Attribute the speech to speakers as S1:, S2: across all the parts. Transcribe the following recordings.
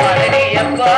S1: Palaniappa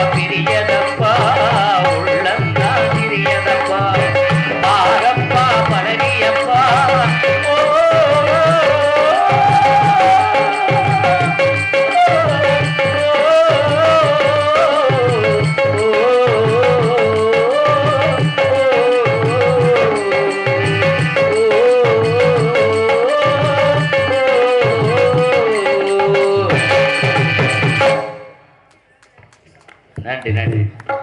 S1: ஊரப்பா Thế.